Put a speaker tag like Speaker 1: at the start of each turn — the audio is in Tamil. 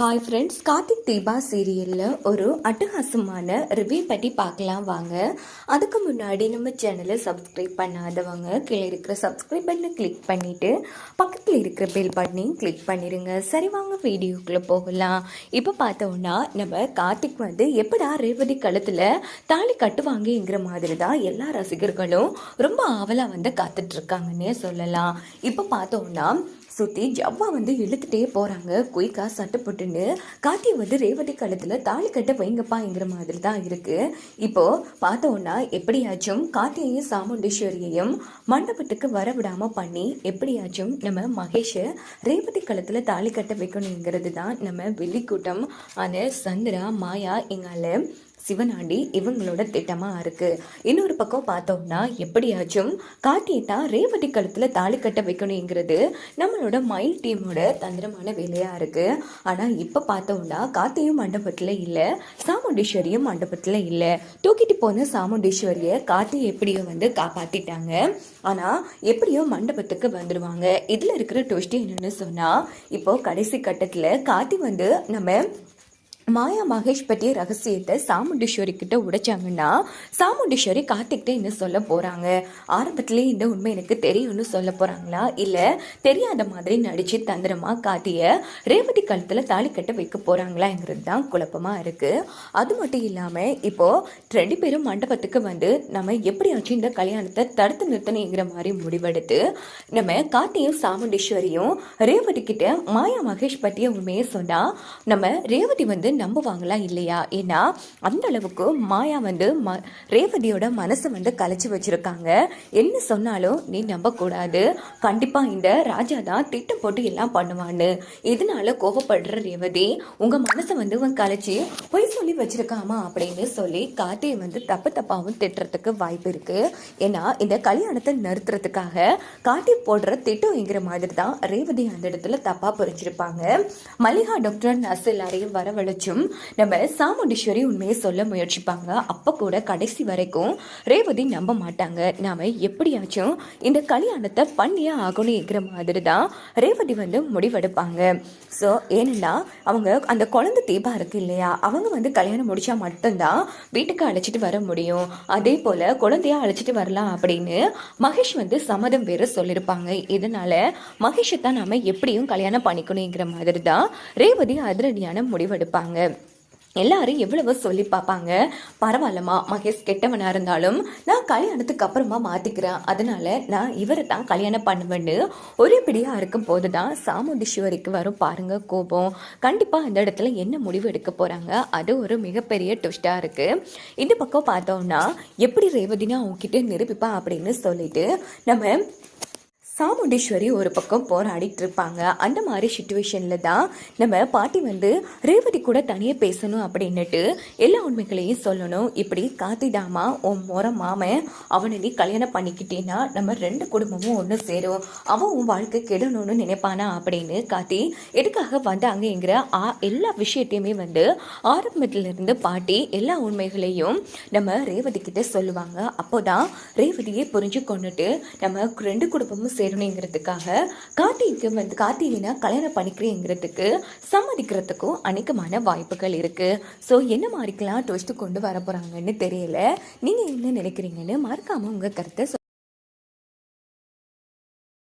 Speaker 1: ஹாய் ஃப்ரெண்ட்ஸ் கார்த்திக் தீபா சீரியலில் ஒரு அட்டகாசமான ரிவ்யூ பற்றி பார்க்கலாம் வாங்க. அதுக்கு முன்னாடி நம்ம சேனலை சப்ஸ்கிரைப் பண்ணாதவங்க கீழே இருக்கிற சப்ஸ்கிரைப் பண்ணை கிளிக் பண்ணிவிட்டு பக்கத்தில் இருக்கிற பெல் பட்டனையும் கிளிக் பண்ணிடுங்க சரி வாங்க வீடியோக்குள்ளே போகலாம். இப்போ பார்த்தோன்னா நம்ம கார்த்திக் வந்து எப்படா ரேவதி கழுத்தில் தாலி கட்டுவாங்கங்கிற மாதிரி தான் எல்லா ரசிகர்களும் ரொம்ப ஆவலாக வந்து காத்துட்ருக்காங்கன்னே சொல்லலாம். இப்போ பார்த்தோன்னா சுற்றி ஜவ்வா வந்து இழுத்துட்டே போகிறாங்க குயிக்காக சட்டை போட்டுன்னு. வந்து ரேவதி காலத்தில் தாலி கட்ட வைங்கப்பாங்கிற மாதிரி தான் இருக்குது இப்போது பார்த்தோன்னா எப்படியாச்சும் காத்தியையும் சாமுண்டீஸ்வரியையும் மண்டபத்துக்கு வர விடாமல் பண்ணி எப்படியாச்சும் நம்ம மகேஷை ரேவதி காலத்தில் தாலி கட்ட வைக்கணுங்கிறது தான் நம்ம வெள்ளிக்கூட்டம். ஆன சந்திரா மாயா எங்கால சிவனாண்டி இவங்களோட திட்டமாக இருக்குது இன்னொரு பக்கம் பார்த்தோம்னா எப்படியாச்சும் கார்த்தியை ரேவதி கழுத்தில் தாலி கட்ட வைக்கணுங்கிறது நம்மளோட மைல் டீமோட தந்திரமான வேலையாக இருக்குது ஆனால் இப்போ பார்த்தோம்னா கார்த்தியும் மண்டபத்தில் இல்லை சாமுண்டீஸ்வரியும் மண்டபத்தில் இல்லை. தூக்கிட்டு போன சாமுண்டீஸ்வரியை கார்த்தி எப்படியோ வந்து காப்பாற்றிட்டாங்க ஆனால் எப்படியோ மண்டபத்துக்கு வந்துடுவாங்க இதில் இருக்கிற டொஸ்டி என்னென்னு சொன்னால் இப்போது கடைசி கட்டத்தில் கார்த்தி வந்து நம்ம மாயா மகேஷ் பற்றிய ரகசியத்தை சாமுண்டீஸ்வரி கிட்ட உடைச்சாங்கன்னா சாமுண்டீஸ்வரி கார்த்திக்கிட்ட என்ன சொல்ல போகிறாங்க ஆரம்பத்திலே இந்த உண்மை எனக்கு தெரியும்னு சொல்ல போகிறாங்களா இல்லை தெரியாத மாதிரி நடித்து தந்திரமாக காத்திய ரேவதி கழுத்தில் தாலி கட்ட வைக்க போகிறாங்களாங்கிறது தான் குழப்பமாக இருக்குது அது மட்டும் இல்லாமல் இப்போது ரெண்டு பேரும் மண்டபத்துக்கு வந்து நம்ம எப்படியாச்சும் இந்த கல்யாணத்தை தடுத்து நிறுத்தணுங்கிற மாதிரி முடிவெடுத்து நம்ம கார்த்தியும் சாமுண்டீஸ்வரியும் ரேவதி கிட்ட மாயா மகேஷ் பற்றிய உண்மையை சொன்னால் நம்ம ரேவதி வந்து நம்புவாங்களா இல்லையா? ஏன்னா அந்த அளவுக்கு மாயா வந்து ம ரேவதியோட மனசை வந்து கலைச்சி வச்சிருக்காங்க. என்ன சொன்னாலும் நீ நம்பக்கூடாது. கண்டிப்பாக இந்த ராஜா தான் திட்டம் போட்டு எல்லாம் பண்ணுவான்னு. இதனால கோவப்படுற ரேவதி உங்கள் மனசை வந்து உன் கலைச்சி பொய் சொல்லி வச்சிருக்காமா அப்படின்னு சொல்லி கார்த்தியை வந்து தப்பு தப்பாகவும் திட்டுறதுக்கு வாய்ப்பு இருக்கு. ஏன்னா இந்த கல்யாணத்தை நிறுத்துறதுக்காக காட்டி போடுற திட்டம்ங்கிற மாதிரி தான் ரேவதி அந்த இடத்துல தப்பாக புரிஞ்சிருப்பாங்க. மல்லிகா டாக்டர் நர்ஸ் எல்லாரையும் வரவழைச்சும் நம்ம சாமுண்டீஸ்வரி உண்மையை சொல்ல முயற்சிப்பாங்க. அப்போ கூட கடைசி வரைக்கும் ரேவதி நம்ப மாட்டாங்க. நாம் எப்படியாச்சும் இந்த கல்யாணத்தை பண்ணியே ஆகணுங்கிற மாதிரி தான் ரேவதி வந்து முடிவெடுப்பாங்க. ஸோ ஏன்னா அவங்க அந்த குழந்தை தீபா இருக்கு இல்லையா? அவங்க வந்து கல்யாணம் முடிச்சா மட்டும்தான் வீட்டுக்கு அழைச்சிட்டு வர முடியும். அதே போல் குழந்தையாக அழைச்சிட்டு வரலாம் அப்படின்னு மகேஷ் வந்து சம்மதம் வேற சொல்லியிருப்பாங்க. இதனால மகேஷை தான் நாம எப்படியும் கல்யாணம் பண்ணிக்கணுங்கிற மாதிரி தான் ரேவதி அதிரடியான முடிவெடுப்பாங்க. எல்லாரும் எவ்வளவோ சொல்லி பார்ப்பாங்க. பரவாயில்லம்மா மகேஷ் கெட்டவனாக இருந்தாலும் நான் கல்யாணத்துக்கு அப்புறமா மாற்றிக்கிறேன் அதனால நான் இவரை தான் கல்யாணம் பண்ணுவேன்னு ஒரே பிடியாக இருக்கும் போது தான் சாமுண்டீஸ்வரிக்கு வரும் பாருங்க கோபம். கண்டிப்பாக அந்த இடத்துல என்ன முடிவு எடுக்க போகிறாங்க அது ஒரு மிகப்பெரிய ட்விஸ்ட்டாக இருக்குது இந்த பக்கம் பார்த்தோம்னா எப்படி ரேவதினா அவங்ககிட்ட நிரூபிப்பா அப்படின்னு சொல்லிட்டு நம்ம சாமுண்டீஸ்வரி ஒரு பக்கம் போராடிட்டு இருப்பாங்க அந்த மாதிரி சுச்சுவேஷனில் தான் நம்ம பாட்டி வந்து ரேவதி கூட தனியாக பேசணும் அப்படின்னுட்டு எல்லா உண்மைகளையும் சொல்லணும். இப்படி காத்திடாமா உன் முறை மாமன் அவனை நீ கல்யாணம் பண்ணிக்கிட்டேன்னா நம்ம ரெண்டு குடும்பமும் ஒன்று சேரும். அவன் உன் வாழ்க்கை கெடணும்னு நினைப்பானா அப்படின்னு காத்தி எதுக்காக வந்தாங்கங்கிற ஆ எல்லா விஷயத்தையுமே வந்து ஆரம்பத்திலிருந்து பாட்டி எல்லா உண்மைகளையும் நம்ம ரேவதி கிட்ட சொல்லுவாங்க. அப்போதான் ரேவதியை புரிஞ்சு கொண்டுட்டு நம்ம ரெண்டு குடும்பமும் சேரணுங்கிறதுக்காக கார்த்திக்கு வந்து கார்த்திகினா கல்யாணம் பண்ணிக்கிறேங்கிறதுக்கு சம்மதிக்கிறதுக்கும் அநேகமான வாய்ப்புகள் இருக்குது ஸோ என்ன மாதிரிக்கெல்லாம் ட்விஸ்ட்டு கொண்டு வர போகிறாங்கன்னு தெரியல. நீங்கள் என்ன நினைக்கிறீங்கன்னு மறக்காமல் உங்கள் கருத்தை